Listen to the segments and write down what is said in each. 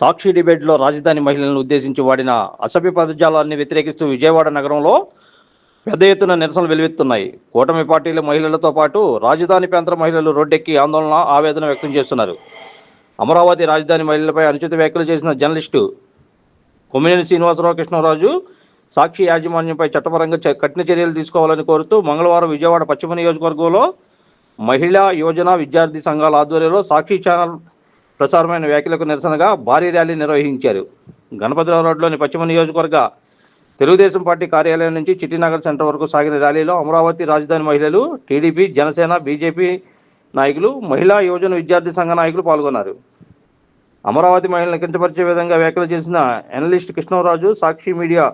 సాక్షి డిబేట్లో రాజధాని మహిళలను ఉద్దేశించి వాడిన అసభ్య పదజాలాన్ని వ్యతిరేకిస్తూ విజయవాడ నగరంలో పెద్ద ఎత్తున నిరసనలు వెలువెత్తున్నాయి. కూటమి పార్టీల మహిళలతో పాటు రాజధాని ప్రాంత మహిళలు రోడ్డెక్కి ఆందోళన ఆవేదన వ్యక్తం చేస్తున్నారు. అమరావతి రాజధాని మహిళలపై అనుచిత వ్యాఖ్యలు చేసిన జర్నలిస్టు కొమ్మినేని శ్రీనివాసరావు కృష్ణరాజు సాక్షి యాజమాన్యంపై చట్టపరంగా కఠిన చర్యలు తీసుకోవాలని కోరుతూ మంగళవారం విజయవాడ పశ్చిమ నియోజకవర్గంలో మహిళా యువజన విద్యార్థి సంఘాల ఆధ్వర్యంలో సాక్షి ఛానల్ ప్రసారమైన వ్యాఖ్యలకు నిరసనగా భారీ ర్యాలీ నిర్వహించారు. గణపతిరావు రోడ్లోని పశ్చిమ నియోజకవర్గ తెలుగుదేశం పార్టీ కార్యాలయం నుంచి చిట్టినగర్ సెంటర్ వరకు సాగిన ర్యాలీలో అమరావతి రాజధాని మహిళలు టీడీపీ జనసేన బీజేపీ నాయకులు మహిళా యువజన విద్యార్థి సంఘ నాయకులు పాల్గొన్నారు. అమరావతి మహిళలను కించపరిచే విధంగా వ్యాఖ్యలు చేసిన ఎనలిస్ట్ కృష్ణరాజు సాక్షి మీడియా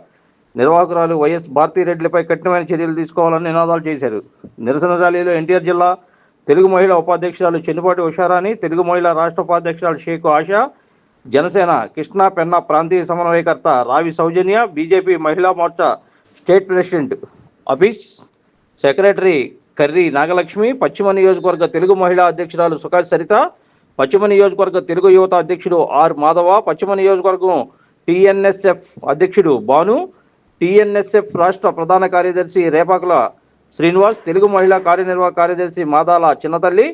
నిర్వాహకురాలు వైఎస్ భారతిరెడ్డిలపై కఠినమైన చర్యలు తీసుకోవాలని నినాదాలు చేశారు. నిరసన ర్యాలీలో ఎన్టీఆర్ జిల్లా తెలుగు మహిళా ఉపాధ్యక్షురాలు చెన్నుపాటి ఉషారాణి తెలుగు మహిళా రాష్ట్ర ఉపాధ్యక్షురాలు షేక్ ఆశా జనసేన కృష్ణా పెన్నా ప్రాంతీయ సమన్వయకర్త Ravi Soujanya BJP Mahila Morcha state president office secretary Karri Nagalakshmi పశ్చిమ నియోజకవర్గ తెలుగు మహిళా అధ్యక్షురాలు సుఖాష్ సరిత పశ్చిమ నియోజకవర్గ తెలుగు యువత అధ్యక్షుడు ఆర్ మాధవ పశ్చిమ నియోజకవర్గం టీఎన్ఎస్ఎఫ్ అధ్యక్షుడు భాను టిఎన్ఎస్ఎఫ్ రాష్ట్ర ప్రధాన కార్యదర్శి రేపాకుల శ్రీనివాస్ తెలుగు మహిళా కార్యనిర్వాహక కార్యదర్శి Madala Chinnathalli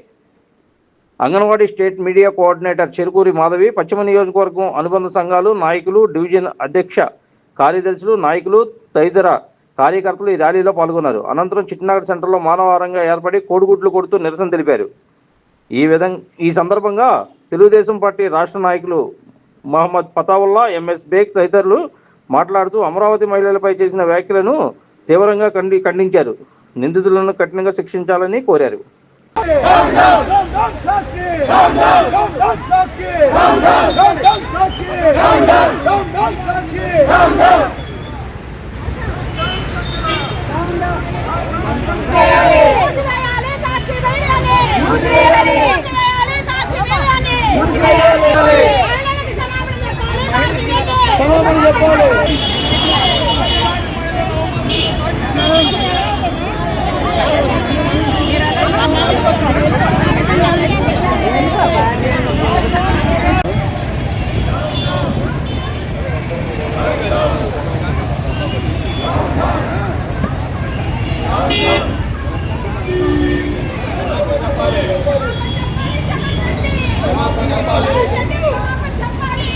anganwadi state media coordinator Cherukuri Madhavi పశ్చిమ నియోజకవర్గం అనుబంధ సంఘాలు నాయకులు డివిజన్ అధ్యక్ష కార్యదర్శులు నాయకులు తదితర కార్యకర్తలు ఈ ర్యాలీలో పాల్గొన్నారు. అనంతరం చిట్నగర్ సెంటర్లో మానవారంగా ఏర్పడి కోడిగుడ్లు కొడుతూ నిరసన తెలిపారు. ఈ విధంగా ఈ సందర్భంగా తెలుగుదేశం పార్టీ రాష్ట్ర నాయకులు మహమ్మద్ పతావుల్లా ఎంఎస్ బేగ్ తదితరులు మాట్లాడుతూ అమరావతి మహిళలపై చేసిన వ్యాఖ్యలను తీవ్రంగా ఖండి ఖండించారు. నిందితులను కఠినంగా శిక్షించాలని కోరారు. చెప్పాలి సాక్షి వేయాలి మూసివేయాలి మూసివేయాలి సాక్షి వేయాలి మూసివేయాలి మహిళలకు క్షమాపణ చెప్పాలి క్షమాపణ చెప్పాలి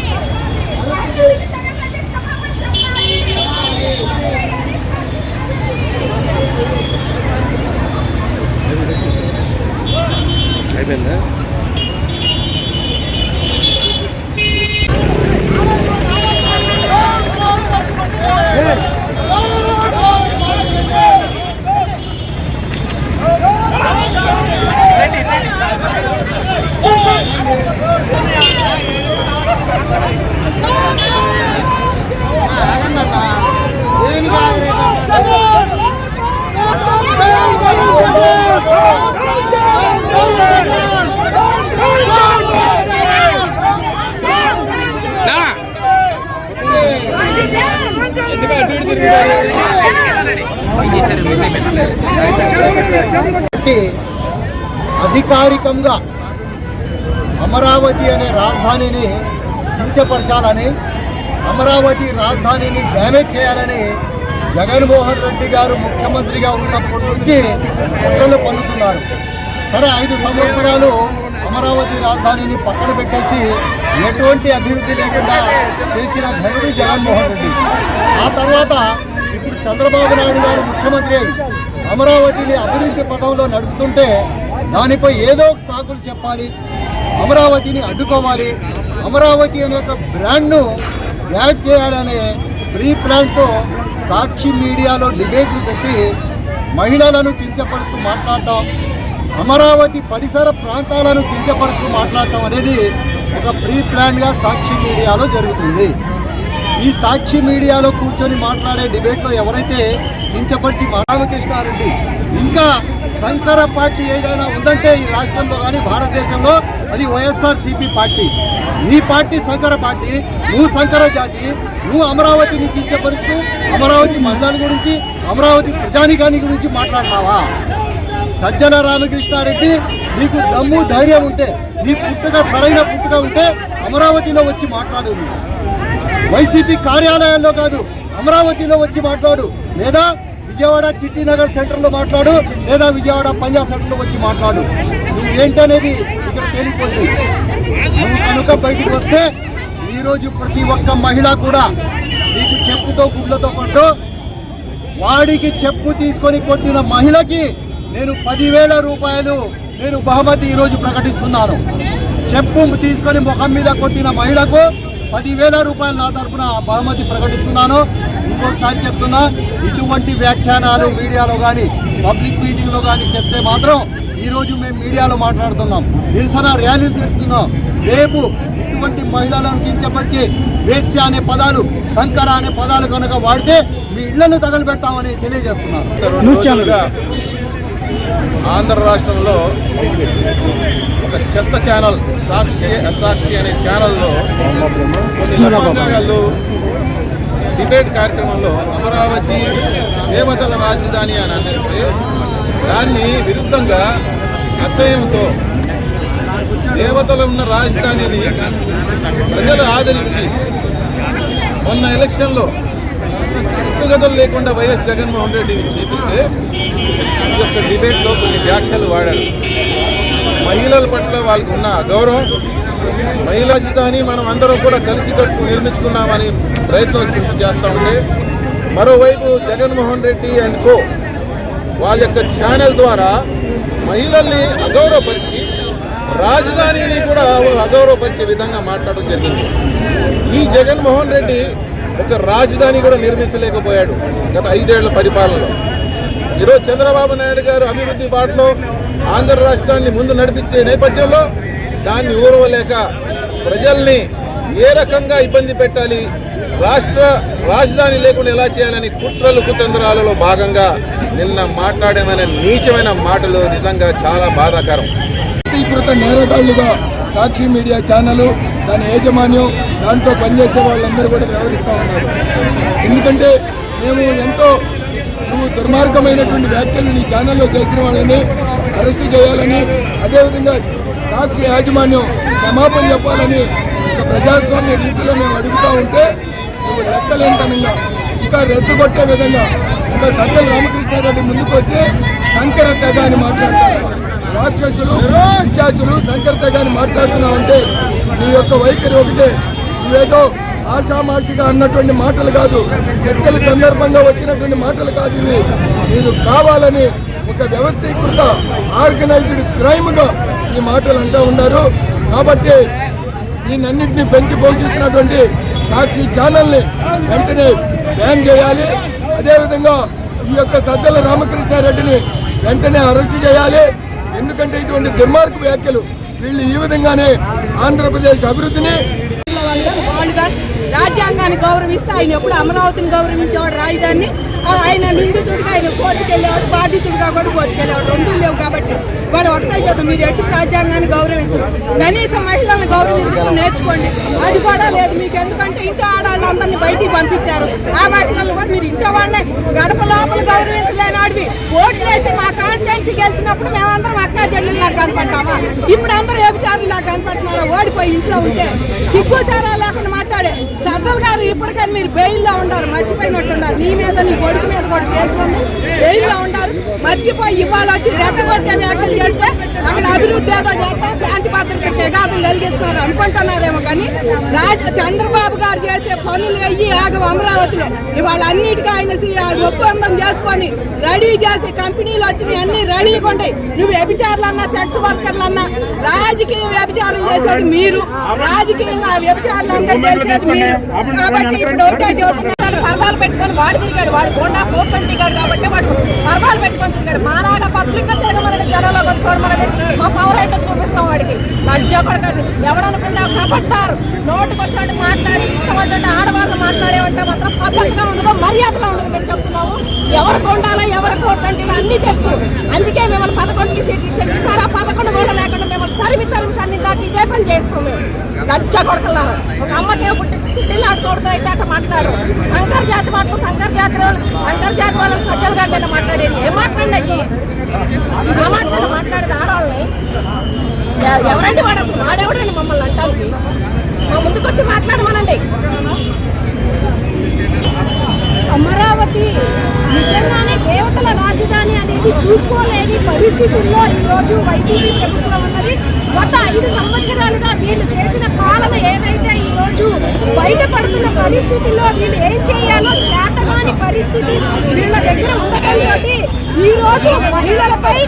కాబట్టి అధికారికంగా అమరావతి అనే రాజధానిని కించపరచాలని అమరావతి రాజధానిని డ్యామేజ్ చేయాలని జగన్మోహన్ రెడ్డి గారు ముఖ్యమంత్రిగా ఉన్నప్పటి నుంచి కుట్రలు పన్నుతున్నారు. సరే ఐదు సంవత్సరాలు అమరావతి రాజధానిని పక్కన పెట్టేసి ఎటువంటి అభివృద్ధి లేకుండా చేసిన ధనుడు జగన్మోహన్ రెడ్డి. ఆ తర్వాత ఇప్పుడు చంద్రబాబు నాయుడు గారు ముఖ్యమంత్రి అయి అమరావతిని అభివృద్ధి పథంలో నడుపుతుంటే దానిపై ఏదో ఒక సాకులు చెప్పాలి అమరావతిని అడ్డుకోవాలి అమరావతి అనే ఒక బ్రాండ్ను యాడ్ చేయాలనే ప్రీ ప్లాన్తో సాక్షి మీడియాలో డిబేట్లు పెట్టి మహిళలను కించపరుస్తూ మాట్లాడటం అమరావతి పరిసర ప్రాంతాలను కించపరుస్తూ మాట్లాడటం అనేది ఒక ప్రీ ప్లాన్గా సాక్షి మీడియాలో జరుగుతుంది. ఈ సాక్షి మీడియాలో కూర్చొని మాట్లాడే డిబేట్లో ఎవరైతే కించపరిచి రామకృష్ణారెడ్డి ఇంకా సంకర పార్టీ ఏదైనా ఉందంటే ఈ రాష్ట్రంలో కానీ భారతదేశంలో అది వైఎస్ఆర్ సిపి పార్టీ. నీ పార్టీ సంకర పార్టీ నువ్వు సంకర జాతి నువ్వు అమరావతిని కించపరుస్తూ అమరావతి మహిళల గురించి అమరావతి ప్రజానికాని గురించి మాట్లాడతావా? సజ్జల రామకృష్ణారెడ్డి నీకు దమ్ము ధైర్యం ఉంటే నీ పుట్టుక సరైన పుట్టుక ఉంటే అమరావతిలో వచ్చి మాట్లాడు. వైసీపీ కార్యాలయాల్లో కాదు అమరావతిలో వచ్చి మాట్లాడు. లేదా విజయవాడ చిట్టినగర్ సెంటర్లో మాట్లాడు లేదా విజయవాడ పంజాబ్ సెంటర్లో వచ్చి మాట్లాడు. నువ్వు ఏంటనేది ఇక్కడ తేలిపోతుంది నువ్వు కనుక బయటికి వస్తే ఈరోజు ప్రతి ఒక్క మహిళ కూడా నీకు చెప్పుతో గుడ్లతో కొట్టు వాడికి చెప్పు తీసుకొని కొట్టిన మహిళకి నేను పదివేల రూపాయలు నేను బహుమతి ఈరోజు ప్రకటిస్తున్నాను. చెప్పు తీసుకొని ముఖం మీద కొట్టిన మహిళకు పదివేల రూపాయలు నా తరపున బహుమతి ప్రకటిస్తున్నాను. ఇంకొకసారి చెప్తున్నా ఇటువంటి వ్యాఖ్యానాలు మీడియాలో కానీ పబ్లిక్ మీటింగ్లో కానీ చెప్తే మాత్రం ఈరోజు మేము మీడియాలో మాట్లాడుతున్నాం. నిరసన ర్యాలీలు తిరుగుతున్నాం రేపు ఇటువంటి మహిళలను కించపరిచి వేస్య అనే పదాలు శంకర అనే పదాలు కనుక వాడితే మీ ఇళ్ళను తగలబెడతామని తెలియజేస్తున్నారు ఆంధ్ర రాష్ట్రంలో ఒక చెత్త ఛానల్ సాక్షి అసాక్షి అనే ఛానల్లో కొన్ని లఫంగాలు డిబేట్ కార్యక్రమంలో అమరావతి దేవతల రాజధాని అని అంటే దాన్ని విరుద్ధంగా అసహ్యంతో దేవతలు ఉన్న రాజధానిని ప్రజలు ఆదరించి మొన్న ఎలక్షన్లో పుట్టుగతులు లేకుండా వైఎస్ జగన్మోహన్ రెడ్డిని చేపిస్తే ఈ యొక్క డిబేట్లో కొన్ని వ్యాఖ్యలు వాడారు. మహిళల పట్ల వాళ్ళకు ఉన్న గౌరవం మహిళా జీతాన్ని మనం అందరం కూడా కలిసి కట్టు నిర్మించుకున్నామని ప్రయత్నం కృషి చేస్తూ ఉంటే మరోవైపు జగన్మోహన్ రెడ్డి అండ్ కో వాళ్ళ యొక్క ఛానల్ ద్వారా మహిళల్ని అగౌరవపరిచి రాజధానిని కూడా అగౌరవపరిచే విధంగా మాట్లాడడం జరిగింది. ఈ జగన్మోహన్ రెడ్డి ఒక రాజధాని కూడా నిర్మించలేకపోయాడు గత ఐదేళ్ళ పరిపాలనలో. ఈరోజు చంద్రబాబు నాయుడు గారు అభివృద్ధి బాటలో ఆంధ్ర రాష్ట్రాన్ని ముందు నడిపించే నేపథ్యంలో దాన్ని ఊరవలేక ప్రజల్ని ఏ రకంగా ఇబ్బంది పెట్టాలి రాష్ట్ర రాజధాని లేకుండా ఎలా చేయాలని కుట్రలు కుతంత్రాలలో భాగంగా నిన్న మాట్లాడమైన నీచమైన మాటలు నిజంగా చాలా బాధాకరం. నేరగాళ్ళుగా సాక్షి మీడియా ఛానల్ దాని యాజమాన్యం దాంట్లో పనిచేసే వాళ్ళందరూ కూడా వ్యవహరిస్తూ ఉన్నారు. ఎందుకంటే మేము ఎంతో నువ్వు దుర్మార్గమైనటువంటి వ్యాఖ్యలు నీ ఛానల్లో చేసిన వాళ్ళని అరెస్ట్ చేయాలని అదేవిధంగా సాక్షి యాజమాన్యం క్షమాపణ చెప్పాలని ఒక ప్రజాస్వామ్య రీతిలో మేము అడుగుతూ ఉంటే నువ్వు లెక్కలేనితనంగా ఇంకా రెచ్చగొట్టే విధంగా ఇంకా సజ్జల రామకృష్ణారెడ్డి ముందుకు వచ్చి శంకర తెగ అని మాట్లాడతారు. రాక్షసులు పిశాచులు శంకర్ తెగాని మాట్లాడుతున్నావు అంటే నీ యొక్క వైఖరి ఒకటే. నువ్వేదో ఆషామాషిగా అన్నటువంటి మాటలు కాదు చర్చల సందర్భంగా వచ్చినటువంటి మాటలు కాదు ఇవి. మీరు కావాలని ఒక వ్యవస్థీకృత ఆర్గనైజ్డ్ క్రైమ్గా ఈ మాటలు అంటూ ఉన్నారు. కాబట్టి దీన్నన్నింటినీ పెంచి పోషిస్తున్నటువంటి సాక్షి ఛానల్ని వెంటనే బ్యాన్ చేయాలి. అదేవిధంగా ఈ యొక్క సజ్జల రామకృష్ణారెడ్డిని వెంటనే అరెస్ట్ చేయాలి. ఎందుకంటే ఇటువంటి దుర్మార్గ వ్యాఖ్యలు వీళ్ళు ఈ విధంగానే ఆంధ్రప్రదేశ్ అభివృద్ధిని రాజ్యాంగాన్ని గౌరవిస్తే ఆయన ఎప్పుడు అమరావతిని గౌరవించేవాడు రాజధాని ఆయన నిందితుడిగా ఆయన కోర్టుకెళ్ళేవాడు బాధితుడిగా కూడా కోర్టుకెళ్ళేవాడు. రెండూ లేవు కాబట్టి వాళ్ళు ఒకటే చేద్దాం మీరు ఎటు రాజ్యాంగాన్ని గౌరవించరు. కనీసం మహిళలను గౌరవించడం నేర్చుకోండి. అది కూడా లేదు. మీకు ఎందుకంటే ఇంట్లో ఆడవాళ్ళందరినీ బయటికి పంపించారు. ఆ మహిళలు కూడా మీరు ఇంట్లో వాళ్ళే. గడప లోపల గౌరవించలేని వాడివి ఓట్లు వేసి మా కాన్స్టిట్యున్సీ గెలిచినప్పుడు మేము అక్కా కనపడ్డామా ఇప్పుడు అందరూ వ్యభిచారులా కనపడుతున్నారా? ఓడిపోయి ఇంట్లో ఉంటే సిగ్గు చారా లేకుండా మాట్లాడే సర్దల్ గారు ఇప్పటికైనా మీరు బెయిల్లో ఉండారు మర్చిపోయినట్టున్నారు నీ మీద నీ కొడుకు మీద కూడా కేసుకుంది బెయిల్లో ఉండారు మర్చిపోయి ఇవాళ వచ్చి రెచ్చగొట్టే వ్యాఖ్యలు చేస్తే అక్కడ అభివృద్ధి ఏదో చేస్తాం శాంతి భద్రత తెగాదం కలిగిస్తున్నారు అనుకుంటున్నారేమో కానీ రాజ చంద్రబాబు గారు చేసే పనులు అయ్యి ఆగం అమరావతిలో. ఇవాళ అన్నిటికీ ఆయన ఒప్పందం చేసుకొని రెడీ చేసి కంపెనీలు వచ్చినాయి అన్ని రెడీగా ఉంటాయి నువ్వు వ్యభిచారులు అన్నా సెక్స్ వర్కర్లు అన్నా రాజకీయ వ్యభిచారం చేసేది మీరు. రాజకీయంగా ఆ వ్యభిచారులు అందరూ తెలిసేది మీరు. కాబట్టి ఇప్పుడు ఒకటే చెబుతున్నారు పరదాలు పెట్టుకొని వాడు తిరిగాడు. వాడు గోండా ఫోర్ ట్వంటీ గాడు కాబట్టి వాడు పరదాలు పెట్టుకొని తిరిగాడు. మాలాగా పబ్లిక్ తిరగమని జనంలోకి వచ్చి చూడమని మా పవర్ ఏంటో చూపిస్తాం వాడికి ఎవరు పడకండి ఎవడనుకున్నా కపడతారు. నోటుకు వచ్చినట్టు మాట్లాడి ఇష్టం వచ్చినట్టు ఆడవాళ్ళు మాట్లాడేవంటే మాత్రం పద్ధతిగా ఉండదు మర్యాదగా ఉండదు మేము చెప్తున్నాము. ఎవరికి ఉండాలా ఎవరికి ఉండాలంటే అన్నీ తెలుసు. అందుకే మిమ్మల్ని పదకొండుకి సీట్లు ఇచ్చేది ఈసారి ఆ పదకొండు కూడా లేకుండా మిమ్మల్ని తరిమి తరిమి తన్ని దాకా ఇదే పని చేస్తాం మేము. లజ్జ ఒక అమ్మకే పుట్టి పుట్టినాడు కొడుకు అయితే అట్లా మాట్లాడు శంకర్ జాతి మాటలు శంకర్ జాతి వాళ్ళు శంకర్ జాతి వాళ్ళని సజ్జల గారిని మాట్లాడేది. ఏం మాట్లాడినాయి? ఆ మాట్లాడి మాట్లాడేది ఆడవాళ్ళని. ఎవరంటే ఎవరండి వాడు? అసలు వాడెవడండి మమ్మల్ని అంటానికి? మా ముందుకు వచ్చి మాట్లాడమనండి. అమరావతి నిజంగానే దేవతల రాజధాని అనేది చూసుకోలేని పరిస్థితుల్లో ఈరోజు వైసీపీ ప్రభుత్వం అన్నది గత ఐదు సంవత్సరాలుగా వీళ్ళు చేసిన పాలన ఏదైతే ఈరోజు బయటపడుతున్న పరిస్థితుల్లో వీళ్ళు ఏం చేయాలో చేతగాని పరిస్థితి వీళ్ళ దగ్గర ఉండటంతో ఈరోజు మహిళలపై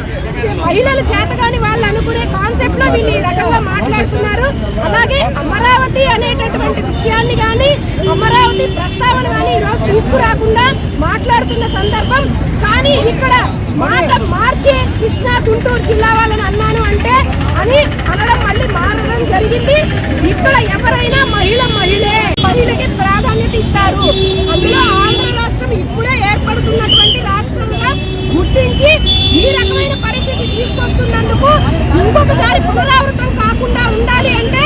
మహిళలు చేతగాని వాళ్ళు అనుకునే కాన్సెప్ట్లో వీళ్ళు ఈ రకంగా మాట్లాడుతున్నారు. అలాగే అమరావతి అనేటటువంటి విషయాన్ని కానీ అమరావతి ప్రస్తావన కానీ ఈరోజు తీసుకురాకుండా మాట్లాడుతున్న సందర్భం. కానీ ఇక్కడ మాట మార్చి కృష్ణా గుంటూరు జిల్లా వాళ్ళని అన్నాను అంటే అని అనడం మళ్ళీ మారడం జరిగింది. ఇక్కడ ఎవరైనా మహిళ మహిళే మహిళకి ప్రాధాన్యత ఇస్తారు. అందులో ఆంధ్ర రాష్ట్రం ఇప్పుడే ఏర్పడుతున్నటువంటి రాష్ట్రం గుర్తించి ఈ రకమైన పరిస్థితి తీసుకొస్తున్నందుకు ఇంకొకసారి పునరావృతం కాకుండా ఉండాలి అంటే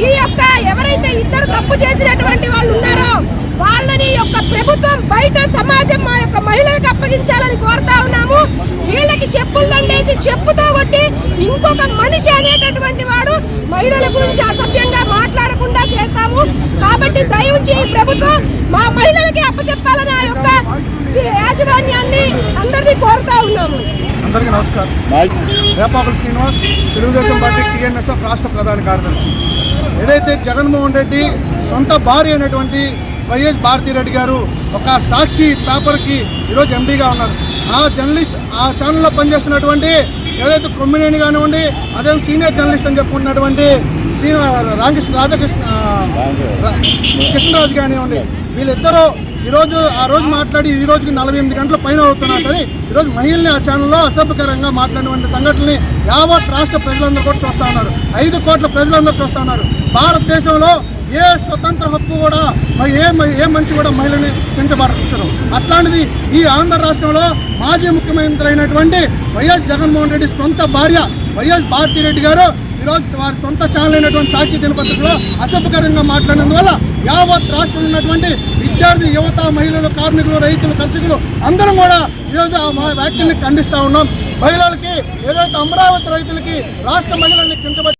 ఈ యొక్క ఎవరైతే ఇద్దరు తప్పు చేసినటువంటి వాళ్ళు ఉన్నారో వాళ్ళని యొక్క ప్రభుత్వం బయట సమాజం మా యొక్క మహిళలకు అప్పగించాలని కోరుతా ఉన్నారు వీళ్ళకి చెప్పులు దండేసి చెప్పుతో కొట్టి ఇంకొక మనిషి అనేటటువంటి వాడు మహిళల గురించి అసభ్యంగా మాట్లాడకుండా చేస్తాము. కాబట్టి దయవుంచి ప్రభుత్వం మా మహిళలకి అప్పచెప్పాలని ఆ యొక్క యాజమాన్యాన్ని అందరినీ కోరుతా ఉన్నాము. అందరికీ నమస్కారం. రేపాకుల శ్రీనివాస్ తెలుగుదేశం పార్టీ టీఎన్ఎస్ఎఫ్ రాష్ట్ర ప్రధాన కార్యదర్శి. ఏదైతే జగన్మోహన్ రెడ్డి సొంత భార్య అయినటువంటి వైఎస్ భారతిరెడ్డి గారు ఒక సాక్షి పేపర్కి ఈరోజు ఎండీగా ఉన్నారు. ఆ జర్నలిస్ట్ ఆ ఛానల్లో పనిచేస్తున్నటువంటి ఏదైతే కొమ్మినేని కానివ్వండి అదే సీనియర్ జర్నలిస్ట్ అని చెప్పుకున్నటువంటి శ్రీ రామకృష్ణ రాధాకృష్ణ రా- కృష్ణరాజు కానివ్వండి వీళ్ళిద్దరూ ఈరోజు ఆ రోజు మాట్లాడి ఈ రోజుకి నలభై ఎనిమిది గంటల పైన అవుతున్నా సరే ఈరోజు మహిళల్ని ఆ ఛానల్లో అసభ్యకరంగా మాట్లాడినటువంటి సంఘటనని యావత్ రాష్ట్ర ప్రజలందరూ కూడా చూస్తూ ఉన్నారు. ఐదు కోట్ల ప్రజలందరూ చూస్తూ ఉన్నారు. భారతదేశంలో ఏ స్వతంత్ర హక్కు కూడా మరి ఏ ఏ మనిషి కూడా మహిళని కించబరచరు అట్లాంటిది ఈ ఆంధ్ర రాష్ట్రంలో మాజీ ముఖ్యమంత్రి అయినటువంటి వైఎస్ జగన్మోహన్ రెడ్డి సొంత భార్య వైఎస్ భారతిరెడ్డి గారు ఈరోజు వారి సొంత ఛానల్ అయినటువంటి సాక్షి దినపత్రికలో అసభ్యకరంగా మాట్లాడినందువల్ల యావత్ రాష్ట్రంలో ఉన్నటువంటి విద్యార్థి యువత మహిళలు కార్మికులు రైతులు కర్షకులు అందరం కూడా ఈరోజు ఆ వ్యాఖ్యల్ని ఖండిస్తూ ఉన్నాం. మహిళలకి ఏదైతే అమరావతి రైతులకి రాష్ట్ర మహిళల్ని కించబడి